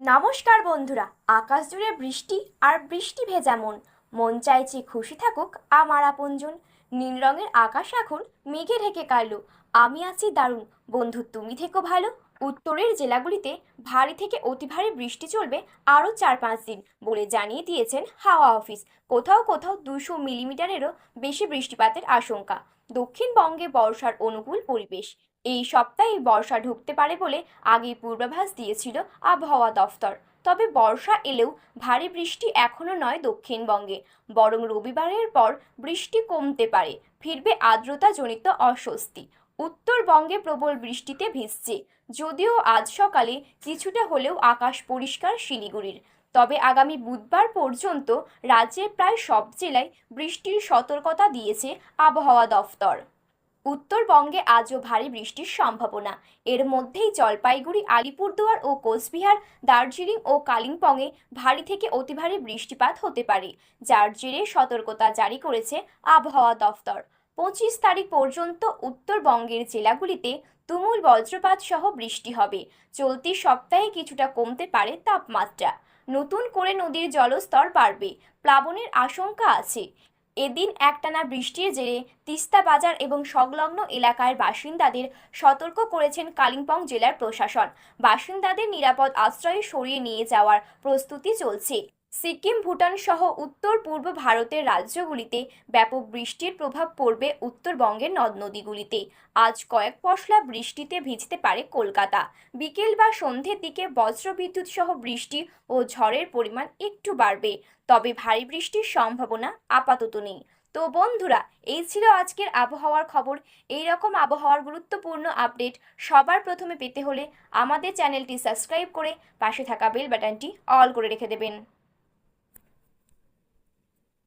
নমস্কার বন্ধুরা, আকাশ জুড়ে বৃষ্টি আর বৃষ্টি ভেজা মন। মন চাইছে খুশি থাকুক আমার আপনজন। নীল রঙের আকাশ এখন মেঘে ঢেকে কালো। আমি আছি দারুণ। বন্ধু, তুমি থেকো ভালো। উত্তরের জেলাগুলিতে ভারী থেকে অতি ভারী বৃষ্টি চলবে আরও চার পাঁচ দিন বলে জানিয়ে দিয়েছেন হাওয়া অফিস। কোথাও কোথাও দুশো মিলিমিটারেরও বেশি বৃষ্টিপাতের আশঙ্কা। দক্ষিণবঙ্গে বর্ষার অনুকূল পরিবেশ। এই সপ্তাহে বর্ষা ঢুকতে পারে বলে আগেই পূর্বাভাস দিয়েছিল আবহাওয়া দফতর। তবে বর্ষা এলেও ভারী বৃষ্টি এখনও নয় দক্ষিণবঙ্গে। বরং রবিবারের পর বৃষ্টি কমতে পারে, ফিরবে আর্দ্রতাজনিত অস্বস্তি। উত্তরবঙ্গে প্রবল বৃষ্টিতে ভিজছে। যদিও আজ সকালে কিছুটা হলেও আকাশ পরিষ্কার শিলিগুড়ির। তবে আগামী বুধবার পর্যন্ত রাজ্যের প্রায় সব জেলায় বৃষ্টির সতর্কতা দিয়েছে আবহাওয়া দফতর। উত্তরবঙ্গে আজও ভারী বৃষ্টির সম্ভাবনা। এর মধ্যেই জলপাইগুড়ি, আলিপুরদুয়ার ও কোচবিহার, দার্জিলিং ও কালিম্পংয়ে ভারী থেকে অতি ভারী বৃষ্টিপাত হতে পারে, যার জেরে সতর্কতা জারি করেছে আবহাওয়া দফতর। পঁচিশ তারিখ পর্যন্ত উত্তরবঙ্গের জেলাগুলিতে তুমুল বজ্রপাত সহ বৃষ্টি হবে। চলতি সপ্তাহে কিছুটা কমতে পারে তাপমাত্রা। নতুন করে নদীর জলস্তর বাড়বে, প্লাবনের আশঙ্কা আছে। এদিন একটানা বৃষ্টির জেরে তিস্তা বাজার এবং সংলগ্ন এলাকার বাসিন্দাদের সতর্ক করেছেন কালিম্পং জেলার প্রশাসন। বাসিন্দাদের নিরাপদ আশ্রয়ে সরিয়ে নিয়ে যাওয়ার প্রস্তুতি চলছে। সিকিম, ভুটান সহ উত্তর পূর্ব ভারতের রাজ্যগুলিতে ব্যাপক বৃষ্টির প্রভাব পড়বে উত্তরবঙ্গের নদ নদীগুলিতে। আজ কয়েক পশলা বৃষ্টিতে ভিজতে পারে কলকাতা। বিকেল বা সন্ধ্যের দিকে বজ্রবিদ্যুৎ সহ বৃষ্টি ও ঝড়ের পরিমাণ একটু বাড়বে। তবে ভারী বৃষ্টির সম্ভাবনা আপাতত নেই। তো বন্ধুরা, এই ছিল আজকের আবহাওয়ার খবর। এই রকম আবহাওয়ার গুরুত্বপূর্ণ আপডেট সবার প্রথমে পেতে হলে আমাদের চ্যানেলটি সাবস্ক্রাইব করে পাশে থাকা বেল বাটনটি অল করে রেখে দেবেন।